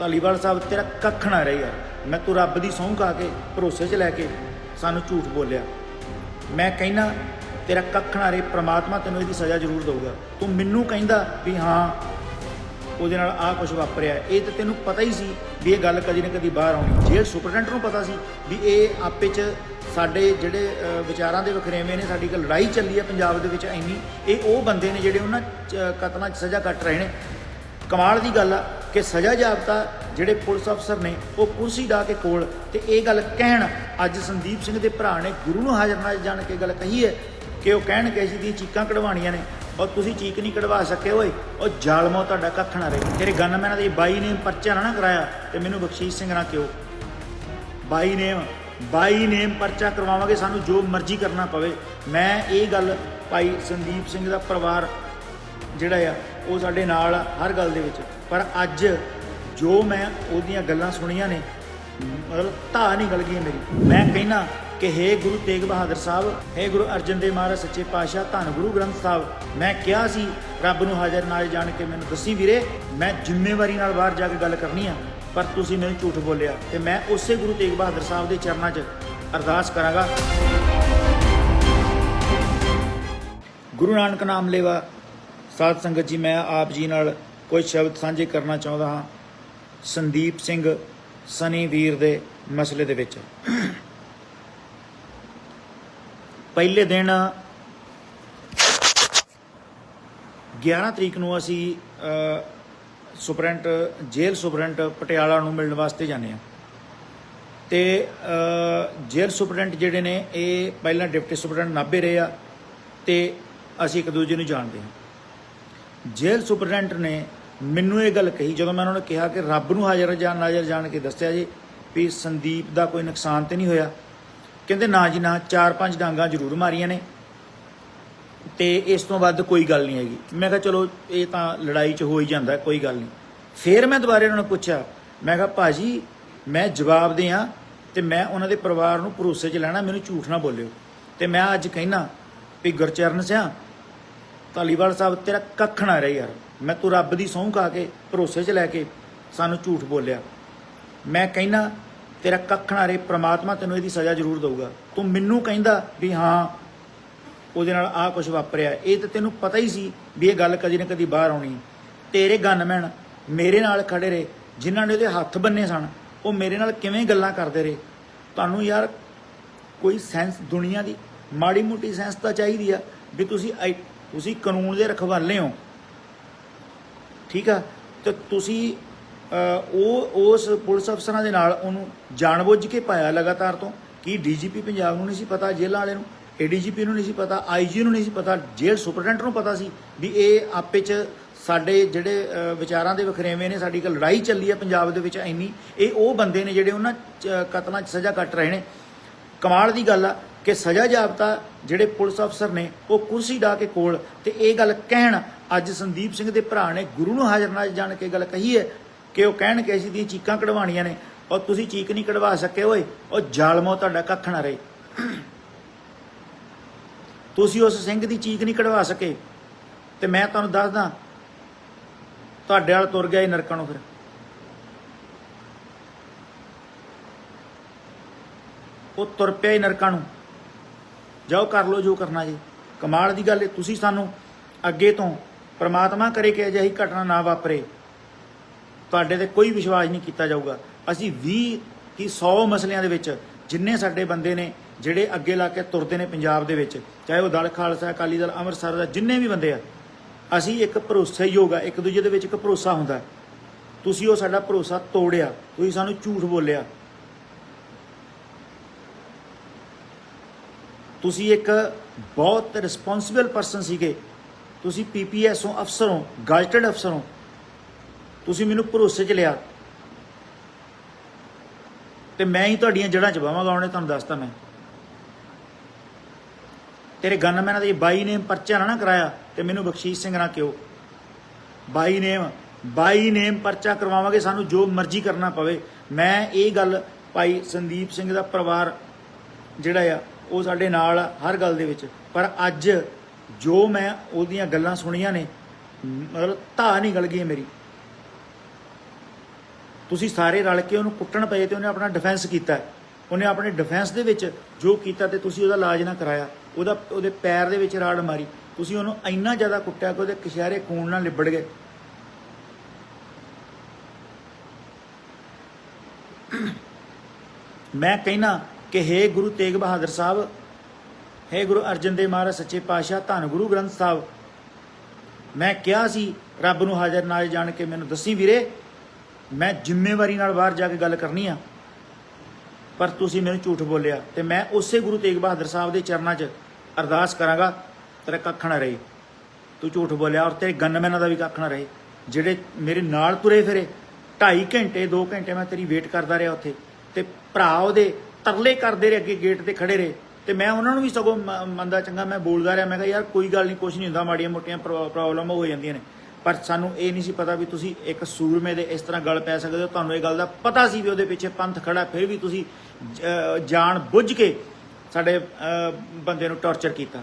ਧਾਲੀਵਾਲ ਸਾਹਿਬ, ਤੇਰਾ ਕੱਖ ਨਾ ਰਹੇ ਯਾਰ। ਮੈਂ ਤੂੰ ਰੱਬ ਦੀ ਸਹੁੰ ਖਾ ਕੇ, ਭਰੋਸੇ 'ਚ ਲੈ ਕੇ ਸਾਨੂੰ ਝੂਠ ਬੋਲਿਆ। ਮੈਂ ਕਹਿਣਾ ਤੇਰਾ ਕੱਖ ਨਾ ਰਹੇ, ਪ੍ਰਮਾਤਮਾ ਤੈਨੂੰ ਇਹਦੀ ਸਜ਼ਾ ਜ਼ਰੂਰ ਦਊਗਾ। ਤੂੰ ਮੈਨੂੰ ਕਹਿੰਦਾ ਵੀ ਹਾਂ, ਉਹਦੇ ਨਾਲ ਆਹ ਕੁਝ ਵਾਪਰਿਆ। ਇਹ ਤਾਂ ਤੈਨੂੰ ਪਤਾ ਹੀ ਸੀ ਵੀ ਇਹ ਗੱਲ ਕਦੀ ਨਾ ਕਦੀ ਬਾਹਰ ਆਉਣੀ। ਜੇਲ੍ਹ ਸੁਪਰਡੈਂਟ ਨੂੰ ਪਤਾ ਸੀ ਵੀ ਇਹ ਆਪੇ 'ਚ ਸਾਡੇ ਜਿਹੜੇ ਵਿਚਾਰਾਂ ਦੇ ਵਖਰੇਵੇਂ ਨੇ, ਸਾਡੀ ਇੱਕ ਲੜਾਈ ਚੱਲੀ ਹੈ ਪੰਜਾਬ ਦੇ ਵਿੱਚ ਇੰਨੀ, ਇਹ ਉਹ ਬੰਦੇ ਨੇ ਜਿਹੜੇ ਉਹਨਾਂ 'ਚ ਕਤਲਾਂ 'ਚ ਸਜ਼ਾ ਕੱਟ ਰਹੇ ਨੇ। ਕਮਾਲ ਦੀ ਗੱਲ ਆ। ਕਿ ਸਜ਼ਾ ਜਾਪਤਾ ਜਿਹੜੇ ਪੁਲਿਸ ਅਫਸਰ ਨੇ ਉਹ ਕੁਰਸੀ ਢਾ ਕੇ ਕੋਲ ਤੇ ਇਹ ਗੱਲ ਕਹਿਣ, ਅੱਜ ਸੰਦੀਪ ਸਿੰਘ ਦੇ ਭਰਾ ਨੇ ਗੁਰੂ ਨੂੰ ਹਾਜ਼ਰ ਨਾਜ਼ਰ ਜਾਣ ਕੇ ਗੱਲ ਕਹੀ ਹੈ ਕਿ ਉਹ ਕਹਿਣ ਕਿ ਅਸੀਂ ਦੀਆਂ ਚੀਕਾਂ ਕਢਵਾਉਣੀਆਂ ਨੇ, ਔਰ ਤੁਸੀਂ ਚੀਕ ਨਹੀਂ ਕਢਵਾ ਸਕੇ ਓਏ, ਉਹ ਜ਼ਾਲਮੋ ਤੁਹਾਡਾ ਕੱਖ ਨਾ ਰਹੇ। ਤੇਰੇ ਗਨਮੈਨਾਂ ਦੇ ਬਾਈ ਨੇ ਪਰਚਾ ਨਾ ਨਾ ਕਰਾਇਆ ਤੇ ਮੈਨੂੰ ਬਖਸ਼ੀਸ਼ ਸਿੰਘ ਨਾ ਕਿਉਂ ਬਾਈ ਨੇਮ ਬਾਈ ਨੇਮ ਪਰਚਾ ਕਰਵਾਵਾਂਗੇ, ਸਾਨੂੰ ਜੋ ਮਰਜ਼ੀ ਕਰਨਾ ਪਵੇ। ਮੈਂ ਇਹ ਗੱਲ ਭਾਈ ਸੰਦੀਪ ਸਿੰਘ ਦਾ ਪਰਿਵਾਰ ਜਿਹੜਾ ਆ ਉਹ ਸਾਡੇ ਨਾਲ ਆ ਹਰ ਗੱਲ ਦੇ ਵਿੱਚ। ਪਰ ਅੱਜ ਜੋ ਮੈਂ ਉਹਦੀਆਂ ਗੱਲਾਂ ਸੁਣੀਆਂ ਨੇ, ਮਤਲਬ ਧਾ ਨਿਕਲ ਗਈ ਮੇਰੀ। ਮੈਂ ਕਹਿਣਾ ਕਿ ਹੇ ਗੁਰੂ ਤੇਗ ਬਹਾਦਰ ਸਾਹਿਬ, ਹੇ ਗੁਰੂ ਅਰਜਨ ਦੇਵ ਮਹਾਰਾਜ ਸੱਚੇ ਪਾਤਸ਼ਾਹ, ਧੰਨ ਗੁਰੂ ਗ੍ਰੰਥ ਸਾਹਿਬ, ਮੈਂ ਕਿਹਾ ਸੀ, ਰੱਬ ਨੂੰ ਹਾਜ਼ਰ ਨਾਲ ਜਾਣ ਕੇ ਮੈਨੂੰ ਦੱਸੀ ਵੀਰੇ, ਮੈਂ ਜ਼ਿੰਮੇਵਾਰੀ ਨਾਲ ਬਾਹਰ ਜਾ ਕੇ ਗੱਲ ਕਰਨੀ ਆ, ਪਰ ਤੁਸੀਂ ਮੈਨੂੰ ਝੂਠ ਬੋਲਿਆ। ਤੇ ਮੈਂ ਉਸੇ ਗੁਰੂ ਤੇਗ ਬਹਾਦਰ ਸਾਹਿਬ ਦੇ ਚਰਨਾਂ 'ਚ ਅਰਦਾਸ ਕਰਾਂਗਾ। ਗੁਰੂ ਨਾਨਕ ਨਾਮ ਲੇਵਾ। ਸਾਧ ਸੰਗਤ ਜੀ, ਮੈਂ ਆਪ ਜੀ ਨਾਲ ਕੁਝ ਸ਼ਬਦ ਸਾਂਝੇ ਕਰਨਾ ਚਾਹੁੰਦਾ ਹਾਂ। ਸੰਦੀਪ ਸਿੰਘ ਸਨੀ ਵੀਰ ਦੇ ਮਸਲੇ ਦੇ ਵਿੱਚ। ਪਹਿਲੇ ਦਿਨ 11 ਤਰੀਕ ਨੂੰ ਅਸੀਂ ਸੁਪਰੈਂਟ, ਜੇਲ੍ਹ ਸੁਪਰੈਂਟ ਪਟਿਆਲਾ ਨੂੰ ਮਿਲਣ ਵਾਸਤੇ ਜਾਂਦੇ ਹਾਂ। ਤੇ ਜੇਲ੍ਹ ਸੁਪਰੈਂਟ ਜਿਹੜੇ ਨੇ, ਇਹ ਪਹਿਲਾਂ ਡਿਪਟੀ ਸੁਪਰੈਂਟ ਨਾਭੇ ਰਹੇ ਆ ਤੇ ਅਸੀਂ ਇੱਕ ਦੂਜੇ ਨੂੰ ਜਾਣਦੇ ਹਾਂ। ਜੇਲ੍ਹ ਸੁਪਰਡੈਂਟ ਨੇ ਮੈਨੂੰ ਇਹ ਗੱਲ ਕਹੀ, ਜਦੋਂ ਮੈਂ ਉਹਨਾਂ ਨੂੰ ਕਿਹਾ ਕਿ ਰੱਬ ਨੂੰ ਹਾਜ਼ਰ ਜਾਣ ਨਾਜ਼ਰ ਜਾਣ ਕੇ ਦੱਸਿਆ ਜੀ ਵੀ ਸੰਦੀਪ ਦਾ ਕੋਈ ਨੁਕਸਾਨ ਤੇ ਨਹੀਂ ਹੋਇਆ, ਕਹਿੰਦੇ ਨਾ ਜੀ, ਨਾ, ਚਾਰ ਪੰਜ ਡਾਂਗਾ ਜ਼ਰੂਰ ਮਾਰੀਆਂ ਨੇ ਤੇ ਇਸ ਤੋਂ ਵੱਧ ਕੋਈ ਗੱਲ ਨਹੀਂ ਹੈਗੀ। ਮੈਂ ਕਿਹਾ ਚਲੋ, ਇਹ ਤਾਂ ਲੜਾਈ 'ਚ ਹੋ ਹੀ ਜਾਂਦਾ, ਕੋਈ ਗੱਲ ਨਹੀਂ। ਫਿਰ ਮੈਂ ਦੁਬਾਰੇ ਉਹਨਾਂ ਨੂੰ ਪੁੱਛਿਆ, ਮੈਂ ਕਿਹਾ, ਭਾਜੀ, ਮੈਂ ਜਵਾਬ ਦੇ ਦਿਆਂ ਤੇ ਮੈਂ ਉਹਨਾਂ ਦੇ ਪਰਿਵਾਰ ਨੂੰ ਭਰੋਸੇ 'ਚ ਲੈਣਾ, ਮੈਨੂੰ ਝੂਠ ਨਾ ਬੋਲਿਓ। ਤੇ ਮੈਂ ਅੱਜ ਕਹਿਣਾ ਵੀ ਗੁਰਚਰਨ ਸਿਆ ਧਾਲੀਵਾਲ ਸਾਹਿਬ, ਤੇਰਾ ਕੱਖ ਨਾ ਰਹੇ ਯਾਰ। ਮੈਂ ਤੂੰ ਰੱਬ ਦੀ ਸਹੁੰ ਖਾ ਕੇ, ਭਰੋਸੇ 'ਚ ਲੈ ਕੇ ਸਾਨੂੰ ਝੂਠ ਬੋਲਿਆ। ਮੈਂ ਕਹਿਣਾ ਤੇਰਾ ਕੱਖ ਨਾ ਰਹੇ, ਪ੍ਰਮਾਤਮਾ ਤੈਨੂੰ ਇਹਦੀ ਸਜ਼ਾ ਜ਼ਰੂਰ ਦੇਊਗਾ। ਤੂੰ ਮੈਨੂੰ ਕਹਿੰਦਾ ਵੀ ਹਾਂ, ਉਹਦੇ ਨਾਲ ਆਹ ਕੁਝ ਵਾਪਰਿਆ। ਇਹ ਤਾਂ ਤੈਨੂੰ ਪਤਾ ਹੀ ਸੀ ਵੀ ਇਹ ਗੱਲ ਕਦੀ ਨਾ ਕਦੀ ਬਾਹਰ ਆਉਣੀ। ਤੇਰੇ ਗਨਮੈਨ ਮੇਰੇ ਨਾਲ ਖੜੇ ਰਹੇ, ਜਿਨ੍ਹਾਂ ਨੇ ਉਹਦੇ ਹੱਥ ਬੰਨੇ ਸਨ, ਉਹ ਮੇਰੇ ਨਾਲ ਕਿਵੇਂ ਗੱਲਾਂ ਕਰਦੇ ਰਹੇ? ਤੁਹਾਨੂੰ ਯਾਰ ਕੋਈ ਸੈਂਸ ਦੁਨੀਆ ਦੀ, ਮਾੜੀ ਮੋਟੀ ਸੈਂਸ ਤਾਂ ਚਾਹੀਦੀ ਆ ਵੀ ਤੁਸੀਂ ਆਈ- ਤੁਸੀਂ ਕਾਨੂੰਨ ਦੇ ਰਖਵਾਲੇ ਹੋ। ਠੀਕ ਆ? ਤੇ ਤੁਸੀਂ ਉਹ, ਉਸ ਪੁਲਿਸ ਅਫਸਰਾਂ ਦੇ ਨਾਲ ਉਹਨੂੰ ਜਾਣਬੁੱਝ ਕੇ ਪਾਇਆ ਲਗਾਤਾਰ ਤੋਂ। ਕੀ ਡੀਜੀਪੀ ਪੰਜਾਬ ਨੂੰ ਨਹੀਂ ਸੀ ਪਤਾ, ਜੇਲ੍ਹ ਵਾਲੇ ਨੂੰ? ਏਡੀਜੀਪੀ ਨੂੰ ਨਹੀਂ ਸੀ ਪਤਾ, ਆਈਜੀ ਨੂੰ ਨਹੀਂ ਸੀ ਪਤਾ, ਜੇਲ੍ਹ ਸੁਪਰਡੈਂਟ ਨੂੰ ਪਤਾ ਸੀ ਵੀ ਇਹ ਆਪੇ 'ਚ ਸਾਡੇ ਜਿਹੜੇ ਵਿਚਾਰਾਂ ਦੇ ਵਖਰੇਵੇਂ ਨੇ, ਸਾਡੀ ਇੱਕ ਲੜਾਈ ਚੱਲੀ ਹੈ ਪੰਜਾਬ ਦੇ ਵਿੱਚ ਇੰਨੀ। ਇਹ ਉਹ ਬੰਦੇ ਨੇ ਜਿਹੜੇ ਉਹਨਾਂ 'ਚ ਕਤਲਾਂ 'ਚ ਸਜ਼ਾ ਕੱਟ ਰਹੇ ਨੇ। ਕਮਾਲ ਦੀ ਗੱਲ ਆ। ਕਿ ਸਜ਼ਾ ਜਾਬਤਾ ਜਿਹੜੇ ਪੁਲਿਸ ਅਫਸਰ ਨੇ ਉਹ ਕੁਰਸੀ ਢਾ ਕੇ ਕੋਲ ਤੇ ਇਹ ਗੱਲ ਕਹਿਣ ਅੱਜ ਸੰਦੀਪ ਸਿੰਘ ਦੇ ਭਰਾ ਨੇ ਗੁਰੂ ਨੂੰ ਹਾਜ਼ਰ ਨਾਜ਼ਰ ਜਾਣ ਕੇ ਗੱਲ ਕਹੀ ਹੈ ਕਿ ਉਹ ਕਹਿਣ ਕਿ ਅਸੀਂ ਦੀਆਂ ਚੀਕਾਂ ਕਢਵਾਉਣੀਆਂ ਨੇ ਔਰ ਤੁਸੀਂ ਚੀਕ ਨਹੀਂ ਕਢਵਾ ਸਕੇ ਓਏ, ਉਹ ਜ਼ਾਲਮੋ ਤੁਹਾਡਾ ਕੱਖ ਨਾ ਰਹੇ। ਤੁਸੀਂ ਉਸ ਸਿੰਘ ਦੀ ਚੀਕ ਨਹੀਂ ਕਢਵਾ ਸਕੇ ਤੇ ਮੈਂ ਤੁਹਾਨੂੰ ਦੱਸਦਾ, ਤੁਹਾਡੇ ਵਾਲ ਤੁਰ ਗਿਆ ਇਹ ਨਰਕਾਂ ਨੂੰ ਫਿਰ। ਉਹ ਤੁਰ ਪਿਆ ਇਹ ਨਰਕਾਂ ਨੂੰ। ਜਾਓ ਕਰ ਲਓ ਜੋ ਕਰਨਾ ਜੀ। ਕਮਾਲ ਦੀ ਗੱਲ ਹੈ ਤੁਸੀਂ ਸਾਨੂੰ ਅੱਗੇ ਤੋਂ ਪ੍ਰਮਾਤਮਾ ਕਰੇ ਕਿ ਅਜਿਹੀ ਘਟਨਾ ਨਾ ਵਾਪਰੇ। ਤੁਹਾਡੇ ਤੇ ਕੋਈ ਵਿਸ਼ਵਾਸ ਨਹੀਂ ਕੀਤਾ ਜਾਊਗਾ। ਅਸੀਂ 20 ਕੀ 100 ਮਸਲਿਆਂ ਦੇ ਵਿੱਚ ਜਿੰਨੇ ਸਾਡੇ ਬੰਦੇ ਨੇ, ਜਿਹੜੇ ਅੱਗੇ ਲਾ ਕੇ ਤੁਰਦੇ ਨੇ ਪੰਜਾਬ ਦੇ ਵਿੱਚ, ਚਾਹੇ ਉਹ ਦਲ ਖਾਲਸਾ, ਅਕਾਲੀ ਦਲ, ਅੰਮ੍ਰਿਤਸਰ ਦਾ ਜਿੰਨੇ ਵੀ ਬੰਦੇ ਆ, ਅਸੀਂ ਇੱਕ ਭਰੋਸੇਯੋਗ ਆ, ਇੱਕ ਦੂਜੇ ਦੇ ਵਿੱਚ ਇੱਕ ਭਰੋਸਾ ਹੁੰਦਾ। ਤੁਸੀਂ ਉਹ ਸਾਡਾ ਭਰੋਸਾ ਤੋੜਿਆ, ਤੁਸੀਂ ਸਾਨੂੰ ਝੂਠ ਬੋਲਿਆ। ਤੁਸੀਂ ਇੱਕ ਬਹੁਤ ਰਿਸਪੌਂਸਿਬਲ ਪਰਸਨ ਸੀਗੇ। ਤੁਸੀਂ ਪੀਪੀਐਸ ਹੋ, ਅਫਸਰ ਹੋ ਗਾਜ਼ਟਡ ਅਫਸਰ ਹੋ। ਤੁਸੀਂ ਮੈਨੂੰ ਭਰੋਸੇ 'ਚ ਲਿਆ। ਤੇ ਮੈਂ ਹੀ ਤੁਹਾਡੀਆਂ ਜੜ੍ਹਾਂ 'ਚ ਬਾਵਾਂਗਾ ਉਹਨੇ ਤੁਹਾਨੂੰ ਦੱਸਤਾ ਮੈਂ। ਤੇਰੇ ਗਨਮੈਨਾਂ ਦੇ ਬਾਈ ਨੇਮ ਪਰਚਾ ਨਾ ਨਾ ਕਰਾਇਆ ਤੇ ਮੈਨੂੰ ਬਖਸ਼ੀਸ਼ ਸਿੰਘ ਨਾ ਕਿਉ ਬਾਈ ਨੇਮ ਬਾਈ ਨੇਮ ਪਰਚਾ ਕਰਵਾਵਾਂਗੇ, ਸਾਨੂੰ ਜੋ ਮਰਜ਼ੀ ਕਰਨਾ ਪਵੇ। ਮੈਂ ਇਹ ਗੱਲ ਭਾਈ ਸੰਦੀਪ ਸਿੰਘ ਦਾ ਪਰਿਵਾਰ ਜਿਹੜਾ ਆ ਉਹ ਸਾਡੇ ਨਾਲ ਆ ਹਰ ਗੱਲ ਦੇ ਵਿੱਚ। ਪਰ ਅੱਜ ਜੋ ਮੈਂ ਉਹਦੀਆਂ ਗੱਲਾਂ ਸੁਣੀਆਂ ਨੇ, ਮਤਲਬ ਧਾ ਗਲ ਗਈ ਮੇਰੀ। ਤੁਸੀਂ ਸਾਰੇ ਰਲ ਕੇ ਉਹਨੂੰ ਕੁੱਟਣ ਪਏ ਤੇ ਉਹਨੇ ਆਪਣਾ ਡਿਫੈਂਸ ਕੀਤਾ। ਉਹਨੇ ਆਪਣੇ ਡਿਫੈਂਸ ਦੇ ਵਿੱਚ ਜੋ ਕੀਤਾ ਤੇ ਤੁਸੀਂ ਉਹਦਾ ਇਲਾਜ ਨਾ ਕਰਾਇਆ। ਉਹਦਾ, ਉਹਦੇ ਪੈਰ ਦੇ ਵਿੱਚ ਰਾੜ ਮਾਰੀ। ਤੁਸੀਂ ਉਹਨੂੰ ਇੰਨਾ ਜ਼ਿਆਦਾ ਕੁੱਟਿਆ ਕਿ ਉਹਦੇ ਕਸ਼ਹਿਰੇ ਖੂਨ ਨਾਲ ਲਿਬੜ ਗਏ। ਮੈਂ ਕਹਿਣਾ ਕਿ ਹੇ ਗੁਰੂ ਤੇਗ ਬਹਾਦਰ ਸਾਹਿਬ, ਹੇ ਗੁਰੂ ਅਰਜਨ ਦੇਵ ਮਹਾਰਾਜ, ਸੱਚੇ ਪਾਤਸ਼ਾਹ, ਧੰਨ ਗੁਰੂ ਗ੍ਰੰਥ ਸਾਹਿਬ। ਮੈਂ ਕਿਹਾ ਸੀ, ਰੱਬ ਨੂੰ ਹਾਜ਼ਰ ਨਾਜ਼ ਜਾਣ ਕੇ ਮੈਨੂੰ ਦੱਸੀ ਵੀਰੇ, ਮੈਂ ਜ਼ਿੰਮੇਵਾਰੀ ਨਾਲ ਬਾਹਰ ਜਾ ਕੇ ਗੱਲ ਕਰਨੀ ਆ, ਪਰ ਤੁਸੀਂ ਮੈਨੂੰ ਝੂਠ ਬੋਲਿਆ ਤੇ ਮੈਂ ਉਸੇ ਗੁਰੂ ਤੇਗ ਬਹਾਦਰ ਸਾਹਿਬ ਦੇ ਚਰਨਾਂ 'ਚ ਅਰਦਾਸ ਕਰਾਂਗਾ, ਤੇਰਾ ਕੱਖ ਨਾ ਰਹੇ। ਤੂੰ ਝੂਠ ਬੋਲਿਆ ਔਰ ਤੇਰੇ ਗਨਮੈਨਾਂ ਦਾ ਵੀ ਕੱਖ ਨਾ ਰਹੇ, ਜਿਹੜੇ ਮੇਰੇ ਨਾਲ ਤੁਰੇ ਫਿਰੇ 2.5 ਘੰਟੇ 2 ਘੰਟੇ ਮੈਂ ਤੇਰੀ ਵੇਟ ਕਰਦਾ ਰਿਹਾ ਉੱਥੇ, ਤੇ ਭਰਾ ਉਹਦੇ ਤਰਲੇ ਕਰਦੇ ਰਹੇ ਅੱਗੇ ਗੇਟ ਤੇ ਖੜੇ ਰਹੇ। ਤੇ ਮੈਂ ਉਹਨਾਂ ਨੂੰ ਵੀ ਸਗੋਂ ਮ- ਮੰਦਾ ਚੰਗਾ, ਮੈਂ ਬੋਲਦਾ ਰਿਹਾ, ਮੈਂ ਕਿਹਾ, ਯਾਰ, ਕੋਈ ਗੱਲ ਨਹੀਂ ਕੁਝ ਨਹੀਂ ਹੁੰਦਾ, ਮਾੜੀਆਂ ਮੋਟੀਆਂ ਪ੍ਰੋਬਲਮ ਹੋ ਜਾਂਦੀਆਂ ਨੇ। ਪਰ ਸਾਨੂੰ ਇਹ ਨਹੀਂ ਸੀ ਪਤਾ ਵੀ ਤੁਸੀਂ ਇੱਕ ਸੂਰਮੇ ਦੇ ਇਸ ਤਰ੍ਹਾਂ ਗੱਲ ਪੈ ਸਕਦੇ ਹੋ। ਤੁਹਾਨੂੰ ਇਹ ਗੱਲ ਦਾ ਪਤਾ ਸੀ ਵੀ ਉਹਦੇ ਪਿੱਛੇ ਪੰਥ ਖੜਾ, ਫਿਰ ਵੀ ਤੁਸੀਂ ਜਾਣ ਬੁੱਝ ਕੇ ਸਾਡੇ ਬੰਦੇ ਨੂੰ ਟੌਰਚਰ ਕੀਤਾ।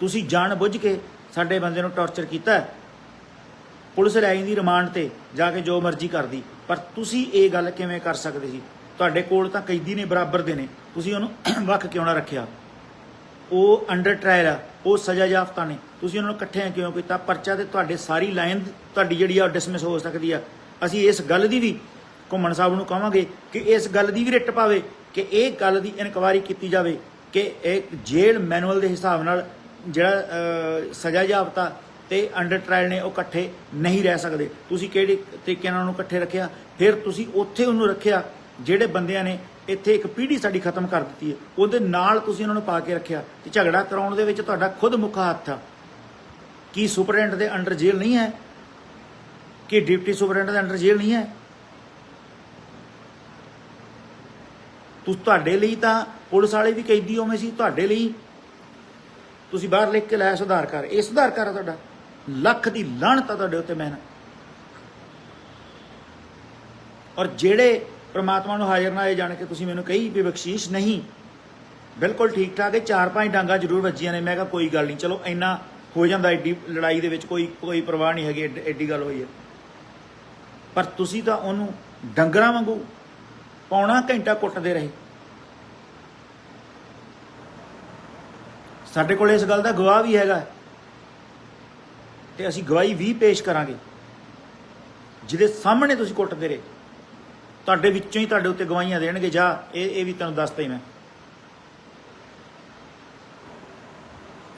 ਤੁਸੀਂ ਜਾਣ ਬੁੱਝ ਕੇ ਸਾਡੇ ਬੰਦੇ ਨੂੰ ਟੌਰਚਰ ਕੀਤਾ। ਪੁਲਿਸ ਲੈ ਜਾਂਦੀ ਰਿਮਾਂਡ ਤੇ, ਜਾ ਕੇ ਜੋ ਮਰਜ਼ੀ ਕਰਦੀ। ਪਰ ਤੁਸੀਂ ਇਹ ਗੱਲ ਕਿਵੇਂ ਕਰ ਸਕਦੇ ਸੀ? ਤੁਹਾਡੇ ਕੋਲ ਤਾਂ ਕੈਦੀ ਨੇ ਬਰਾਬਰ ਦੇ ਨੇ। ਤੁਸੀਂ ਉਹਨੂੰ ਵੱਖ ਕਿਉਂ ਨਾ ਰੱਖਿਆ? ਉਹ ਅੰਡਰ ਟ੍ਰਾਇਲ ਆ, ਉਹ ਸਜ਼ਾ ਯਾਫਤਾ ਨੇ। ਤੁਸੀਂ ਉਹਨਾਂ ਨੂੰ ਇਕੱਠੇ ਕਿਉਂ ਕੀਤਾ? ਪਰਚਾ ਤੇ ਤੁਹਾਡੇ ਸਾਰੀ ਲਾਈਨ ਤੁਹਾਡੀ ਜਿਹੜੀ ਆ ਡਿਸਮਿਸ ਹੋ ਸਕਦੀ ਆ। ਅਸੀਂ ਇਸ ਗੱਲ ਦੀ ਵੀ ਘੁੰਮਣ ਸਾਹਿਬ ਨੂੰ ਕਹਾਂਗੇ ਕਿ ਇਸ ਗੱਲ ਦੀ ਵੀ ਰਿਟ ਪਾਵੇ, ਕਿ ਇਹ ਗੱਲ ਦੀ ਇਨਕੁਆਇਰੀ ਕੀਤੀ ਜਾਵੇ, ਕਿ ਇਹ ਜੇਲ੍ਹ ਮੈਨੂਅਲ ਦੇ ਹਿਸਾਬ ਨਾਲ ਜਿਹੜਾ ਸਜ਼ਾ ਯਾਫਤਾ ਤੇ ਅੰਡਰ ਟ੍ਰਾਇਲ ਨੇ ਉਹ ਇਕੱਠੇ ਨਹੀਂ ਰਹਿ ਸਕਦੇ। ਤੁਸੀਂ ਕਿਹੜੇ ਤਰੀਕੇ ਨਾਲ ਉਹਨੂੰ ਇਕੱਠੇ ਰੱਖਿਆ? ਫਿਰ ਤੁਸੀਂ ਉੱਥੇ ਉਹਨੂੰ ਰੱਖਿਆ ਜਿਹੜੇ ਬੰਦਿਆਂ ਨੇ ਇੱਥੇ ਇੱਕ ਪੀੜ੍ਹੀ ਸਾਡੀ ਖਤਮ ਕਰ ਦਿੱਤੀ ਹੈ। ਉਹਦੇ ਨਾਲ ਤੁਸੀਂ ਉਹਨਾਂ ਨੂੰ ਪਾ ਕੇ ਰੱਖਿਆ ਤੇ ਝਗੜਾ ਕਰਾਉਣ ਦੇ ਵਿੱਚ ਤੁਹਾਡਾ ਖੁਦ ਮੁੱਖਾ ਹੱਥ ਆ। ਕੀ ਸੁਪਰਡੈਂਟ ਦੇ ਅੰਡਰ ਜੇਲ੍ਹ ਨਹੀਂ ਹੈ? ਕਿ ਡਿਪਟੀ ਸੁਪਰਡੈਂਟ ਦੇ ਅੰਡਰ ਜੇਲ੍ਹ ਨਹੀਂ ਹੈ? ਤੁਸ ਤੁਹਾਡੇ ਲਈ ਤਾਂ ਪੁਲਿਸ ਵਾਲੇ ਵੀ ਕੈਦੀ ਹੋਵੇਂ ਸੀ, ਤੁਹਾਡੇ ਲਈ। ਤੁਸੀਂ ਬਾਹਰ ਲਿਖ ਕੇ ਲਾਇਆ ਸੁਧਾਰ ਕਰ ਇਹ ਸੁਧਾਰ ਕਰ ਆ ਤੁਹਾਡਾ। ਲੱਖ ਦੀ ਲਾਹਨਤ ਤੁਹਾਡੇ ਉੱਤੇ ਮੈਂ। ਔਰ ਜਿਹੜੇ ਪ੍ਰਮਾਤਮਾ ਨੂੰ ਹਾਜ਼ਰ ਨਾ ਆਏ ਜਾਣ ਕੇ ਤੁਸੀਂ ਮੈਨੂੰ ਕਹੀ ਵੀ ਬਖਸ਼ੀਸ਼ ਨਹੀਂ। ਬਿਲਕੁਲ ਠੀਕ ਠਾਕ ਹੈ, ਚਾਰ ਪੰਜ ਡਾਂਗਾ ਜ਼ਰੂਰ ਵੱਜੀਆਂ ਨੇ, ਮੈਂ ਕਿਹਾ ਕੋਈ ਗੱਲ ਨਹੀਂ, ਚਲੋ ਇੰਨਾ ਹੋ ਜਾਂਦਾ ਐਡੀ ਲੜਾਈ ਦੇ ਵਿੱਚ ਕੋਈ ਕੋਈ ਪਰਵਾਹ ਨਹੀਂ ਹੈਗੀ ਐਡੀ ਗੱਲ ਹੋਈ ਹੈ। ਪਰ ਤੁਸੀਂ ਤਾਂ ਉਹਨੂੰ ਡੰਗਰਾਂ ਵਾਂਗੂ ਪੌਣਾ ਘੰਟਾ ਕੁੱਟਦੇ ਰਹੇ। ਸਾਡੇ ਕੋਲ ਇਸ ਗੱਲ ਦਾ ਗਵਾਹ ਵੀ ਹੈਗਾ। ਤੇ ਅਸੀਂ ਗਵਾਹੀ ਵੀ ਪੇਸ਼ ਕਰਾਂਗੇ। ਜਿਹਦੇ ਸਾਹਮਣੇ ਤੁਸੀਂ ਕੁੱਟਦੇ ਰਹੇ, ਤੁਹਾਡੇ ਵਿੱਚੋਂ ਹੀ ਤੁਹਾਡੇ ਉੱਤੇ ਗਵਾਹੀਆਂ ਦੇਣਗੇ, ਜਾ ਇਹ ਇਹ ਵੀ ਤੁਹਾਨੂੰ ਦੱਸਤਾ ਹੀ ਮੈਂ।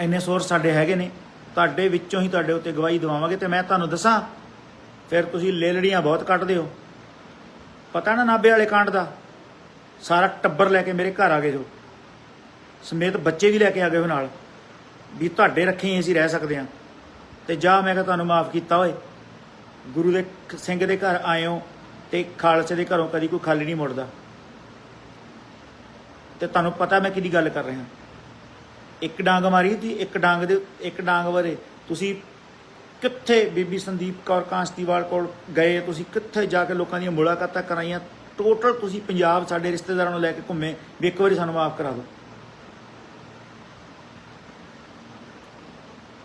ਇੰਨੇ ਸੋਰਸ ਸਾਡੇ ਹੈਗੇ ਨੇ, ਤੁਹਾਡੇ ਵਿੱਚੋਂ ਹੀ ਤੁਹਾਡੇ ਉੱਤੇ ਗਵਾਹੀ ਦਵਾਵਾਂਗੇ ਤੇ ਮੈਂ ਤੁਹਾਨੂੰ ਦੱਸਾਂ, ਫਿਰ ਤੁਸੀਂ ਲੇਲੜੀਆਂ ਬਹੁਤ ਕੱਢਦੇ ਹੋ। ਪਤਾ ਨਾ ਨਾਬੇ ਵਾਲੇ ਕਾਂਡ ਦਾ, ਸਾਰਾ ਟੱਬਰ ਲੈ ਕੇ ਮੇਰੇ ਘਰ ਆ ਗਏ ਜੋ। ਸਮੇਤ ਬੱਚੇ ਵੀ ਲੈ ਕੇ ਆ ਗਏ ਹੋ ਨਾਲ, ਵੀ ਤੁਹਾਡੇ ਰੱਖੇ ਹੀ ਅਸੀਂ ਰਹਿ ਸਕਦੇ ਹਾਂ। ਤੇ ਜਾ ਮੈਂ ਕਿਹਾ ਤੁਹਾਨੂੰ ਮਾਫ ਕੀਤਾ ਓਏ। ਗੁਰੂ ਦੇ ਸਿੰਘ ਦੇ ਘਰ ਆਏ ਹੋ ਤੇ ਖਾਲਸੇ ਦੇ ਘਰੋਂ ਕਦੀ ਕੋਈ ਖਾਲੀ ਨਹੀਂ ਮੁੜਦਾ। ਤੇ ਤੁਹਾਨੂੰ ਪਤਾ ਮੈਂ ਕਿਹਦੀ ਗੱਲ ਕਰ ਰਿਹਾ। ਇੱਕ ਡਾਂਗ ਮਾਰੀ ਤੀ ਇੱਕ ਡਾਂਗ ਦੇ, ਇੱਕ ਡਾਂਗ ਬਾਰੇ ਤੁਸੀਂ ਕਿੱਥੇ ਬੀਬੀ ਸੰਦੀਪ ਕੌਰ ਕਾਂਸਤੀਵਾਲ ਕੋਲ ਗਏ? ਤੁਸੀਂ ਕਿੱਥੇ ਜਾ ਕੇ ਲੋਕਾਂ ਦੀਆਂ ਮੁਲਾਕਾਤਾਂ ਕਰਾਈਆਂ? ਟੋਟਲ ਤੁਸੀਂ ਪੰਜਾਬ ਸਾਡੇ ਰਿਸ਼ਤੇਦਾਰਾਂ ਨੂੰ ਲੈ ਕੇ ਘੁੰਮੇ। ਵੀ ਇੱਕ ਵਾਰੀ ਸਾਨੂੰ ਮਾਫ ਕਰਾ ਦਿਓ।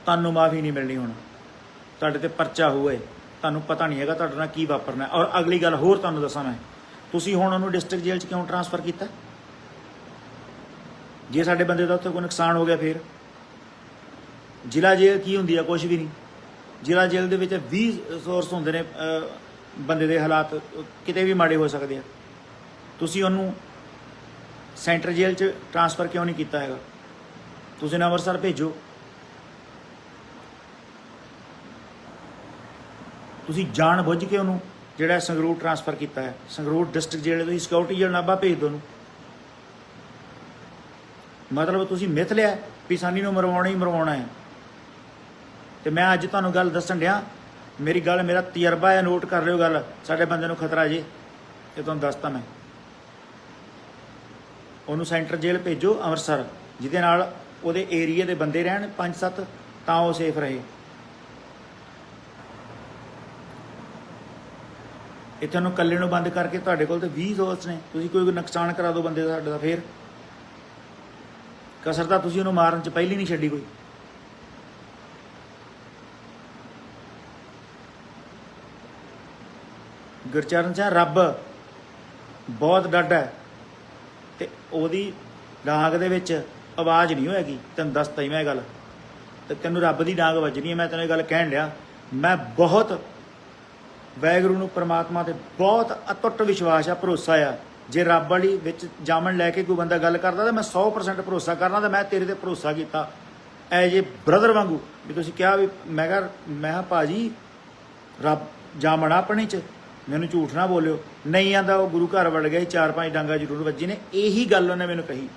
ਤੁਹਾਨੂੰ ਮਾਫੀ ਨਹੀਂ ਮਿਲਣੀ ਹੁਣ। ਤੁਹਾਡੇ ਤੇ ਪਰਚਾ ਹੋਏ ਤੁਹਾਨੂੰ ਪਤਾ ਨਹੀਂ ਹੈਗਾ ਤੁਹਾਡੇ ਨਾਲ ਕੀ ਵਾਪਰਨਾ ਔਰ ਅਗਲੀ ਗੱਲ ਹੋਰ ਤੁਹਾਨੂੰ ਦੱਸਾਂ ਮੈਂ। ਤੁਸੀਂ ਹੁਣ ਉਹਨੂੰ ਡਿਸਟ੍ਰਿਕਟ ਜੇਲ੍ਹ 'ਚ ਕਿਉਂ ਟਰਾਂਸਫਰ ਕੀਤਾ? ਜੇ ਸਾਡੇ ਬੰਦੇ ਦਾ ਉੱਥੇ ਕੋਈ ਨੁਕਸਾਨ ਹੋ ਗਿਆ ਫਿਰ? ਜ਼ਿਲ੍ਹਾ ਜੇਲ੍ਹ ਕੀ ਹੁੰਦੀ ਆ? ਕੁਝ ਵੀ ਨਹੀਂ। ਜ਼ਿਲ੍ਹਾ ਜੇਲ੍ਹ ਦੇ ਵਿੱਚ 20 ਸੋਰਸ ਹੁੰਦੇ ਨੇ ਬੰਦੇ ਦੇ ਹਾਲਾਤ ਕਿਤੇ ਵੀ ਮਾੜੇ ਹੋ ਸਕਦੇ ਆ। ਤੁਸੀਂ ਉਹਨੂੰ ਸੈਂਟਰ ਜੇਲ੍ਹ 'ਚ ਟਰਾਂਸਫਰ ਕਿਉਂ ਨਹੀਂ ਕੀਤਾ ਹੈਗਾ? ਤੁਸੀਂ ਉਹਨੂੰ ਅੰਮ੍ਰਿਤਸਰ ਭੇਜੋ। ਤੁਸੀਂ ਜਾਣ ਬੁੱਝ ਕੇ ਉਹਨੂੰ ਜਿਹੜਾ ਸੰਗਰੂਰ ਟਰਾਂਸਫਰ ਕੀਤਾ ਹੈ, ਸੰਗਰੂਰ ਡਿਸਟ੍ਰਿਕਟ ਜੇਲ੍ਹ ਤੁਸੀਂ ਸਿਕਿਉਰਿਟੀ ਜੇਲ੍ਹ ਨਾਭਾ ਭੇਜ ਦਿਓ ਉਹਨੂੰ। ਮਤਲਬ ਤੁਸੀਂ ਮਿੱਥ ਲਿਆ ਵੀ ਸਾਨੀ ਨੂੰ ਮਰਵਾਉਣਾ ਹੀ ਮਰਵਾਉਣਾ ਹੈ। ਤੇ ਮੈਂ ਅੱਜ ਤੁਹਾਨੂੰ ਗੱਲ ਦੱਸਣ ਡਿਆ, ਮੇਰੀ ਗੱਲ, ਮੇਰਾ ਤਜਰਬਾ ਹੈ ਨੋਟ ਕਰ ਲਿਓ ਗੱਲ, ਸਾਡੇ ਬੰਦੇ ਨੂੰ ਖਤਰਾ ਜੇ ਇਹ ਤੁਹਾਨੂੰ ਦੱਸਤਾ ਮੈਂ। ਉਹਨੂੰ ਸੈਂਟਰ ਜੇਲ੍ਹ ਭੇਜੋ ਅੰਮ੍ਰਿਤਸਰ, ਜਿਹਦੇ ਨਾਲ ਉਹਦੇ ਏਰੀਆ ਦੇ ਬੰਦੇ ਰਹਿਣ 5-7 ਤਾਂ ਉਹ ਸੇਫ ਰਹੇ। ਇੱਥੇ ਨੂੰ ਕੱਲੇ ਨੂੰ ਬੰਦ ਕਰਕੇ ਤੁਹਾਡੇ ਕੋਲ ਤੇ 20 ਜ਼ੋਰਸ ਨੇ। ਤੁਸੀਂ ਕੋਈ ਨੁਕਸਾਨ ਕਰਾ ਦਿਓ ਬੰਦੇ ਦਾ ਸਾਡੇ ਦਾ ਫੇਰ। ਕਸਰ ਤਾਂ ਤੁਸੀਂ ਉਹਨੂੰ ਮਾਰਨ ਚ ਪਹਿਲੀ ਨਹੀਂ ਛੱਡੀ ਕੋਈ। ਗੁਰਚਰਨ ਸਿੰਘ, ਰੱਬ ਬਹੁਤ ਡੱਡ ਹੈ ਤੇ ਉਹਦੀ ਡਾਂਗ ਦੇ ਵਿੱਚ ਆਵਾਜ਼ ਨਹੀਂ ਹੋਏਗੀ। ਤੈਨੂੰ ਦੱਸਤਾ ਹੀ ਮੈਂ ਇਹ ਗੱਲ। ਤੇ ਤੈਨੂੰ ਰੱਬ ਦੀ ਡਾਂਗ ਵੱਜਣੀ ਹੈ, ਮੈਂ ਤੈਨੂੰ ਇਹ ਗੱਲ ਕਹਿਣ ਲਿਆ ਮੈਂ ਬਹੁਤ ਵੈਗਰੂ ਨੂੰ ਪ੍ਰਮਾਤਮਾ ਤੇ ਬਹੁਤ ਅਟੁੱਟ ਵਿਸ਼ਵਾਸ ਆ, ਭਰੋਸਾ ਆ। ਜੇ ਰੱਬ ਵਾਲੀ ਵਿੱਚ ਜਾਮਣ ਲੈ ਕੇ ਕੋਈ ਬੰਦਾ ਗੱਲ ਕਰਦਾ ਤਾਂ ਮੈਂ 100% ਭਰੋਸਾ ਕਰਨਾ ਤਾਂ ਮੈਂ ਤੇਰੇ ਤੇ ਭਰੋਸਾ ਕੀਤਾ। ਐ ਜੇ ਬ੍ਰਦਰ ਵਾਂਗੂ ਵੀ ਤੁਸੀਂ ਕਿਹਾ ਵੀ ਮੈਂ ਕਿਹਾ ਮੈਂ ਕਿਹਾ, ਭਾਜੀ, ਰੱਬ ਜਾਮਣ ਆ ਆਪਣੇ ਚ, ਮੈਨੂੰ ਝੂਠ ਨਾ ਬੋਲਿਓ। ਨਹੀਂ ਆਂਦਾ, ਉਹ ਗੁਰੂ ਘਰ ਵੜ ਗਿਆ ਚਾਰ ਪੰਜ ਡਾਂਗਾ ਜ਼ਰੂਰ ਵੱਜੀ ਨੇ, ਇਹੀ ਗੱਲ ਉਹਨੇ ਮੈਨੂੰ ਕਹੀ।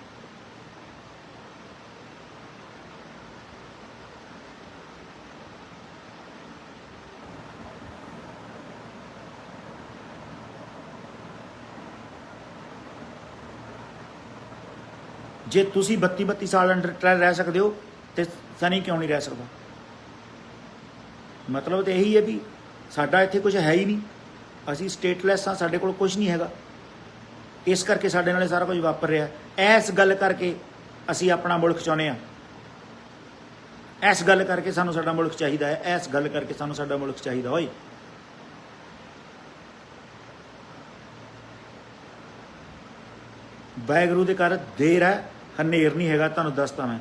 ਜੇ ਤੁਸੀਂ 32 32 ਸਾਲ ਅੰਡਰ ਟ੍ਰਾਇਲ ਰਹਿ ਸਕਦੇ ਹੋ, ਤੇ ਸਨੀ ਕਿਉਂ ਨਹੀਂ ਰਹਿ ਸਕਦਾ? ਮਤਲਬ ਤੇ ਇਹੀ ਹੈ ਵੀ ਸਾਡਾ ਇੱਥੇ ਕੁਝ ਹੈ ਹੀ ਨਹੀਂ। ਅਸੀਂ ਸਟੇਟਲੈਸ ਹਾਂ, ਸਾਡੇ ਕੋਲ ਕੁਝ ਨਹੀਂ ਹੈਗਾ। ਇਸ ਕਰਕੇ ਸਾਡੇ ਨਾਲ ਇਹ ਸਾਰਾ ਕੁਝ ਵਾਪਰ ਰਿਹਾ। ਐਸ ਗੱਲ ਕਰਕੇ ਅਸੀਂ ਆਪਣਾ ਮੁਲਕ ਚਾਹੁੰਦੇ ਹਾਂ। ਐਸ ਗੱਲ ਕਰਕੇ ਸਾਨੂੰ ਸਾਡਾ ਮੁਲਕ ਚਾਹੀਦਾ ਹੈ। ਐਸ ਗੱਲ ਕਰਕੇ ਸਾਨੂੰ ਸਾਡਾ ਮੁਲਕ ਚਾਹੀਦਾ ਹੋਏ ਵਾਹਿਗੁਰੂ ਦੇ ਘਰ ਦੇਰ ਹੈ। ਹਨੇਰ ਨਹੀਂ ਹੈਗਾ ਤੁਹਾਨੂੰ ਦੱਸਦਾ ਮੈਂ।